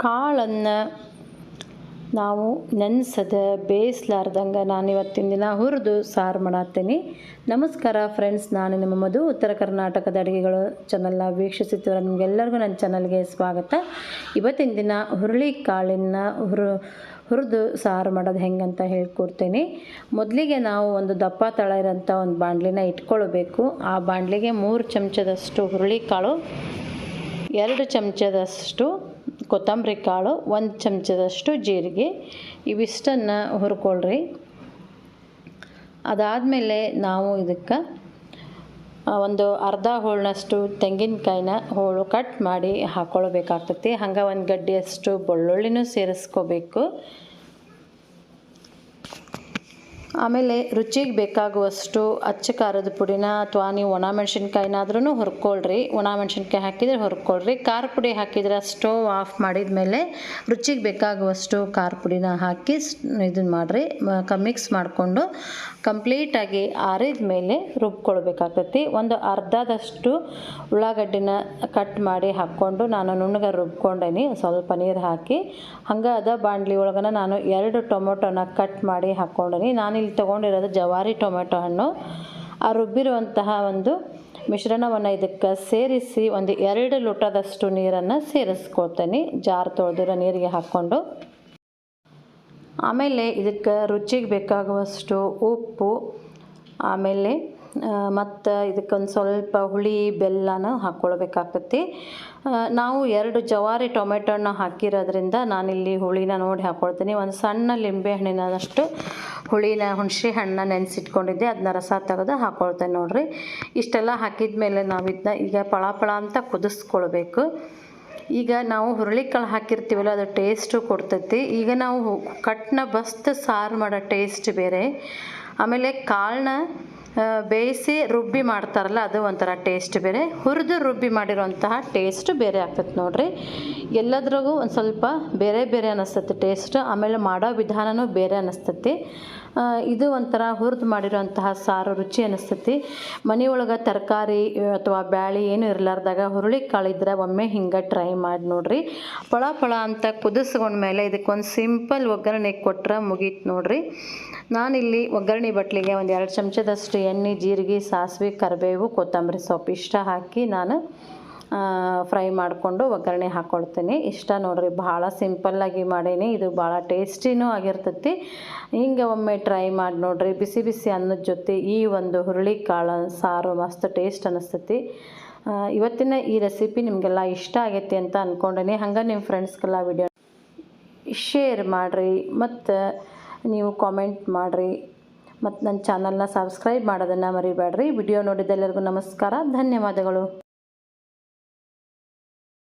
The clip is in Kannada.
ಕಾಳನ್ನು ನಾವು ನೆನೆಸದ ಬೇಯಿಸ್ಲಾರ್ದಂಗೆ ನಾನು ಇವತ್ತಿನ ದಿನ ಹುರಿದು ಸಾರು ಮಾಡತ್ತೀನಿ. ನಮಸ್ಕಾರ ಫ್ರೆಂಡ್ಸ್, ನಾನು ನಿಮ್ಮ ಮಧು. ಉತ್ತರ ಕರ್ನಾಟಕದ ಅಡುಗೆಗಳು ಚಾನಲ್ನ ವೀಕ್ಷಿಸುತ್ತಿರೋ ನಿಮಗೆಲ್ಲರಿಗೂ ನನ್ನ ಚಾನಲ್ಗೆ ಸ್ವಾಗತ. ಇವತ್ತಿನ ದಿನ ಹುರುಳಿ ಕಾಳಿನ ಹುರು, ಹುರಿದು ಸಾರು ಮಾಡೋದು ಹೆಂಗಂತ ಹೇಳ್ಕೊಡ್ತೀನಿ. ಮೊದಲಿಗೆ ನಾವು ಒಂದು ದಪ್ಪ ತಳ ಇರೋಂಥ ಒಂದು ಬಾಣಲಿನ ಇಟ್ಕೊಳ್ಬೇಕು. ಆ ಬಾಣಲಿಗೆ ಮೂರು ಚಮಚದಷ್ಟು ಹುರುಳಿ ಕಾಳು, ಎರಡು ಚಮಚದಷ್ಟು ಕೊತ್ತಂಬರಿ ಕಾಳು ಒಂದು ಚಮಚದಷ್ಟು ಜೀರಿಗೆ, ಇವಿಷ್ಟನ್ನು ಹುರ್ಕೊಳ್ರಿ. ಅದಾದಮೇಲೆ ನಾವು ಇದಕ್ಕೆ ಒಂದು ಅರ್ಧ ಹೋಳಿನಷ್ಟು ತೆಂಗಿನಕಾಯಿನ ಹೋಳು ಕಟ್ ಮಾಡಿ ಹಾಕ್ಕೊಳ್ಬೇಕಾಗ್ತೈತಿ ಹಂಗೆ ಒಂದು ಗಡ್ಡೆಯಷ್ಟು ಬೆಳ್ಳುಳ್ಳಿನೂ ಸೇರಿಸ್ಕೋಬೇಕು. ಆಮೇಲೆ ರುಚಿಗೆ ಬೇಕಾಗುವಷ್ಟು ಅಚ್ಚ ಖಾರದ ಪುಡಿನ ಅಥವಾ ನೀವು ಒಣ ಮೆಣಸಿನ್ಕಾಯಿನಾದ್ರೂ ಹುರ್ಕೊಳ್ರಿ. ಒಣ ಮೆಣಸಿನ್ಕಾಯಿ ಹಾಕಿದರೆ ಹುರ್ಕೊಳ್ರಿ. ಖಾರ ಪುಡಿ ಹಾಕಿದರೆ ಸ್ಟೋವ್ ಆಫ್ ಮಾಡಿದ ಮೇಲೆ ರುಚಿಗೆ ಬೇಕಾಗುವಷ್ಟು ಖಾರ ಪುಡಿನ ಹಾಕಿ ಇದನ್ನ ಮಾಡಿರಿ. ಮಿಕ್ಸ್ ಮಾಡಿಕೊಂಡು ಕಂಪ್ಲೀಟಾಗಿ ಆರಿದ ಮೇಲೆ ರುಬ್ಕೊಳ್ಬೇಕಾಗ್ತೈತಿ. ಒಂದು ಅರ್ಧದಷ್ಟು ಉಳ್ಳಾಗಡ್ಡಿನ ಕಟ್ ಮಾಡಿ ಹಾಕ್ಕೊಂಡು ನಾನು ನುಣ್ಣಗೆ ರುಬ್ಕೊಂಡೇನಿ. ಸ್ವಲ್ಪ ನೀರು ಹಾಕಿ. ಹಂಗೆ ಅದ ಬಾಣಲಿ ಒಳಗನ ನಾನು ಎರಡು ಟೊಮೊಟೊನ ಕಟ್ ಮಾಡಿ ಹಾಕ್ಕೊಂಡೇನಿ. ನಾನು ಇಲ್ಲಿ ತೊಗೊಂಡಿರೋದು ಜವಾರಿ ಟೊಮೆಟೊ ಹಣ್ಣು. ಆ ರುಬ್ಬಿರುವಂತಹ ಒಂದು ಮಿಶ್ರಣವನ್ನು ಇದಕ್ಕೆ ಸೇರಿಸಿ ಒಂದು ಎರಡು ಲೋಟದಷ್ಟು ನೀರನ್ನು ಸೇರಿಸ್ಕೊಳ್ತೇನೆ. ಜಾರ್ ತೊಳೆದಿರೋ ನೀರಿಗೆ ಹಾಕ್ಕೊಂಡು. ಆಮೇಲೆ ಇದಕ್ಕೆ ರುಚಿಗೆ ಬೇಕಾಗುವಷ್ಟು ಉಪ್ಪು, ಆಮೇಲೆ ಮತ್ತು ಇದಕ್ಕೊಂದು ಸ್ವಲ್ಪ ಹುಳಿ, ಬೆಲ್ಲನ ಹಾಕ್ಕೊಳ್ಬೇಕಾಗ್ತೈತಿ ನಾವು ಎರಡು ಜವಾರಿ ಟೊಮೆಟೊನ ಹಾಕಿರೋದ್ರಿಂದ ನಾನಿಲ್ಲಿ ಹುಳಿನ ನೋಡಿ ಹಾಕ್ಕೊಳ್ತೀನಿ ಒಂದು ಸಣ್ಣ ಲಿಂಬೆ ಹಣ್ಣಿನಷ್ಟು ಹುಳಿನ, ಹುಣಸೆ ಹಣ್ಣನ್ನ ನೆನೆಸಿಟ್ಕೊಂಡಿದ್ದೆ. ಅದನ್ನ ರಸ ತೆಗೆದು ಹಾಕ್ಕೊಳ್ತೇನೆ ನೋಡಿರಿ. ಇಷ್ಟೆಲ್ಲ ಹಾಕಿದ ಮೇಲೆ ನಾವು ಇದನ್ನ ಈಗ ಪಳ ಪಳ ಅಂತ ಕುದಿಸ್ಕೊಳ್ಬೇಕು. ಈಗ ನಾವು ಹುರುಳಿಕಾಳು ಹಾಕಿರ್ತೀವಲ್ಲ, ಅದು ಟೇಸ್ಟು ಕೊಡ್ತೈತಿ. ಈಗ ನಾವು ಕಟ್ನ ಬಸ್ತ್ ಸಾರು ಮಾಡೋ ಟೇಸ್ಟ್ ಬೇರೆ. ಆಮೇಲೆ ಕಾಳನ್ನ ಬೇಯಿಸಿ ರುಬ್ಬಿ ಮಾಡ್ತಾರಲ್ಲ, ಅದು ಒಂಥರ ಟೇಸ್ಟ್ ಬೇರೆ. ಹುರಿದು ರುಬ್ಬಿ ಮಾಡಿರೋಂತಹ ಟೇಸ್ಟ್ ಬೇರೆ ಆಗ್ತೈತೆ ನೋಡಿರಿ. ಎಲ್ಲದ್ರಾಗೂ ಒಂದು ಸ್ವಲ್ಪ ಬೇರೆ ಬೇರೆ ಅನ್ನಿಸ್ತೈತಿ ಟೇಸ್ಟ್ ಆಮೇಲೆ ಮಾಡೋ ವಿಧಾನವೂ ಬೇರೆ ಅನ್ನಿಸ್ತೈತಿ ಇದು ಒಂಥರ ಹುರಿದು ಮಾಡಿರೋಂತಹ ಸಾರು ರುಚಿ ಅನ್ನಿಸ್ತೈತಿ ಮನೆಯೊಳಗೆ ತರಕಾರಿ ಅಥವಾ ಬ್ಯಾಳಿ ಏನು ಇರಲಾರ್ದಾಗ ಹುರುಳಿ ಕಾಳಿದ್ರೆ ಒಮ್ಮೆ ಹಿಂಗೆ ಟ್ರೈ ಮಾಡಿ ನೋಡಿರಿ. ಪಳ ಫಳ ಅಂತ ಕುದಿಸ್ಕೊಂಡ್ಮೇಲೆ ಇದಕ್ಕೊಂದು ಸಿಂಪಲ್ ಒಗ್ಗರಣೆ ಕೊಟ್ಟರೆ ಮುಗೀತು ನೋಡಿರಿ. ನಾನಿಲ್ಲಿ ಒಗ್ಗರಣೆ ಬಟ್ಲಿಗೆ ಒಂದು ಎರಡು ಚಮಚದಷ್ಟು ಎಣ್ಣೆ, ಜೀರಿಗೆ, ಸಾಸಿವೆ, ಕರಿಬೇವು, ಕೊತ್ತಂಬರಿ ಸೊಪ್ಪು ಇಷ್ಟ ಹಾಕಿ ನಾನು ಫ್ರೈ ಮಾಡಿಕೊಂಡು ಒಗ್ಗರಣೆ ಹಾಕ್ಕೊಳ್ತೀನಿ ಇಷ್ಟ ನೋಡ್ರಿ ಭಾಳ ಸಿಂಪಲ್ಲಾಗಿ ಮಾಡೀನಿ. ಇದು ಭಾಳ ಟೇಸ್ಟಿನೂ ಆಗಿರ್ತೈತಿ. ಹಿಂಗೆ ಒಮ್ಮೆ ಟ್ರೈ ಮಾಡಿ ನೋಡ್ರಿ, ಬಿಸಿ ಬಿಸಿ ಅನ್ನದ ಜೊತೆ ಈ ಒಂದು ಹುರುಳಿ ಕಾಳು ಸಾರು ಮಸ್ತ್ ಟೇಸ್ಟ್ ಅನ್ನಿಸ್ತೈತಿ ಇವತ್ತಿನ ಈ ರೆಸಿಪಿ ನಿಮಗೆಲ್ಲ ಇಷ್ಟ ಆಗೈತಿ ಅಂತ ಅಂದ್ಕೊಂಡೇನೆ ಹಂಗೆ ನಿಮ್ಮ ಫ್ರೆಂಡ್ಸ್ಗೆಲ್ಲ ವಿಡಿಯೋ ಶೇರ್ ಮಾಡಿರಿ. ಮತ್ತು ನೀವು ಕಾಮೆಂಟ್ ಮಾಡಿರಿ. ಮತ್ತು ನನ್ನ ಚಾನಲ್ನ ಸಬ್ಸ್ಕ್ರೈಬ್ ಮಾಡೋದನ್ನು ಮರಿಬೇಡ್ರಿ. ವಿಡಿಯೋ ನೋಡಿದ್ದೆಲ್ಲರಿಗೂ ನಮಸ್ಕಾರ. ಧನ್ಯವಾದಗಳು.